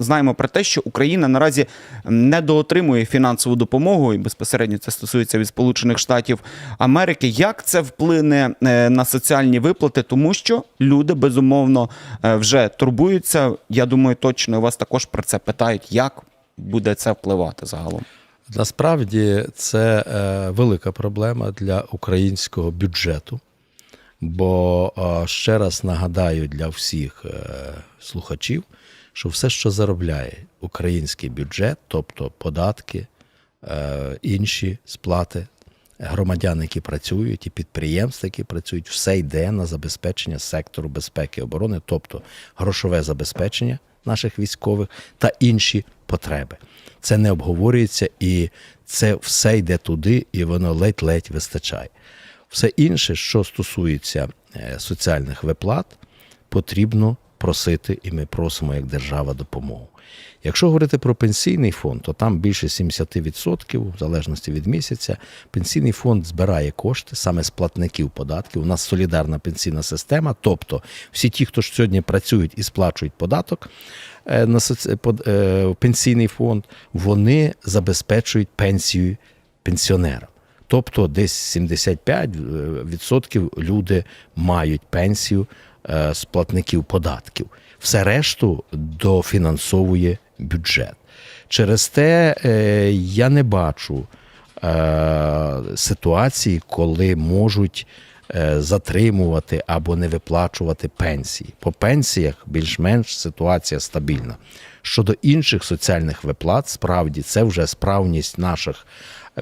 знаємо про те, що Україна наразі недоотримує фінансову допомогу, і безпосередньо це стосується від Сполучених Штатів Америки. Як це вплине е, на соціальні виплати? Тому що люди безумовно е, вже турбуються. Я думаю, точно вас також про це питають, як буде це впливати загалом. Насправді це е, велика проблема для українського бюджету. Бо ще раз нагадаю для всіх слухачів, що все, що заробляє український бюджет, тобто податки, е, інші сплати громадян, які працюють, і підприємства, які працюють, все йде на забезпечення сектору безпеки і оборони, тобто грошове забезпечення наших військових та інші потреби. Це не обговорюється і це все йде туди, і воно ледь-ледь вистачає. Все інше, що стосується е, соціальних виплат, потрібно просити, і ми просимо як держава допомогу. Якщо говорити про пенсійний фонд, то там більше 70%, в залежності від місяця, пенсійний фонд збирає кошти саме з платників податків. У нас солідарна пенсійна система, тобто всі ті, хто сьогодні працюють і сплачують податок е, на е, в пенсійний фонд, вони забезпечують пенсію пенсіонерам. Тобто десь 75% люди мають пенсію е, з платників податків. Все решту дофінансовує бюджет. Через те е, я не бачу е, ситуації, коли можуть е, затримувати або не виплачувати пенсії. По пенсіях більш-менш ситуація стабільна. Щодо інших соціальних виплат, справді це вже справність наших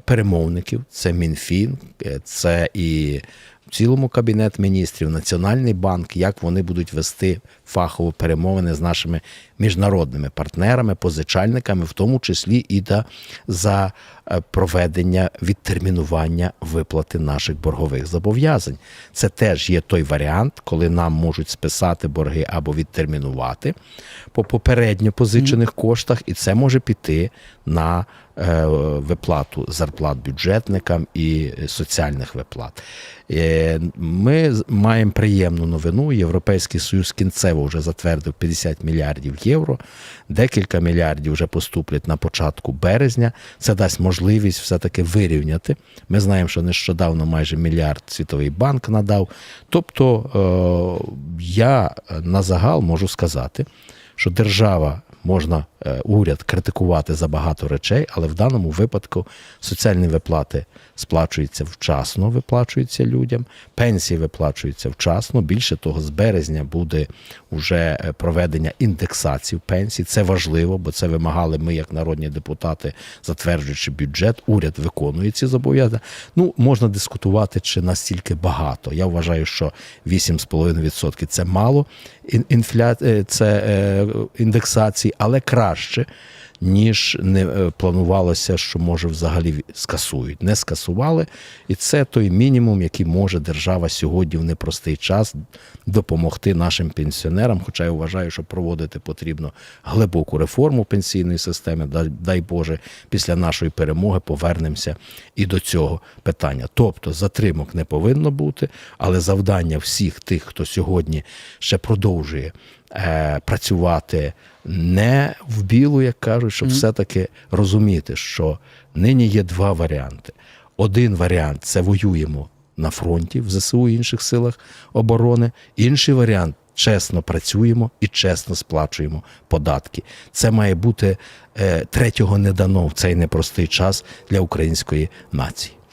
перемовників, це Мінфін, е, це і в цілому кабінет міністрів, Національний банк, як вони будуть вести фахові перемовини з нашими міжнародними партнерами, позичальниками, в тому числі і да, за е, проведення відтермінування виплати наших боргових зобов'язань. Це теж є той варіант, коли нам можуть списати борги або відтермінувати по попередньо позичених коштах, і це може піти на виплату зарплат бюджетникам і соціальних виплат. Е, Ми маємо приємну новину. Європейський Союз кінцево вже затвердив 50 мільярдів євро. Декілька мільярдів вже поступлять на початку березня. Це дасть можливість все-таки вирівняти. Ми знаємо, що нещодавно майже мільярд Світовий банк надав. Тобто е, я на загал можу сказати, що держава можна е, уряд критикувати за багато речей, але в даному випадку соціальні виплати сплачуються вчасно, виплачуються людям, пенсії виплачуються вчасно. Більше того, з березня буде вже е, проведення індексації пенсій. Це важливо, бо це вимагали ми, як народні депутати, затверджуючи бюджет. Уряд виконує ці зобов'язання. Ну можна дискутувати, чи настільки багато. Я вважаю, що 8,5% це мало інфля... е, це е, індексації, але краще. płaszczy, Ніж не е, планувалося, що може взагалі скасують. Не скасували, і це той мінімум, який може держава сьогодні в непростий час допомогти нашим пенсіонерам. Хоча я вважаю, що проводити потрібно глибоку реформу пенсійної системи. Дай, Боже, після нашої перемоги повернемося і до цього питання. Тобто затримок не повинно бути, але завдання всіх тих, хто сьогодні ще продовжує е, працювати не в білу, як кажуть, щоб все-таки розуміти, що нині є два варіанти. Один варіант це воюємо на фронті в ЗСУ і інших силах оборони. Інший варіант чесно працюємо і чесно сплачуємо податки. Це має бути е, третього не дано в цей непростий час для української нації.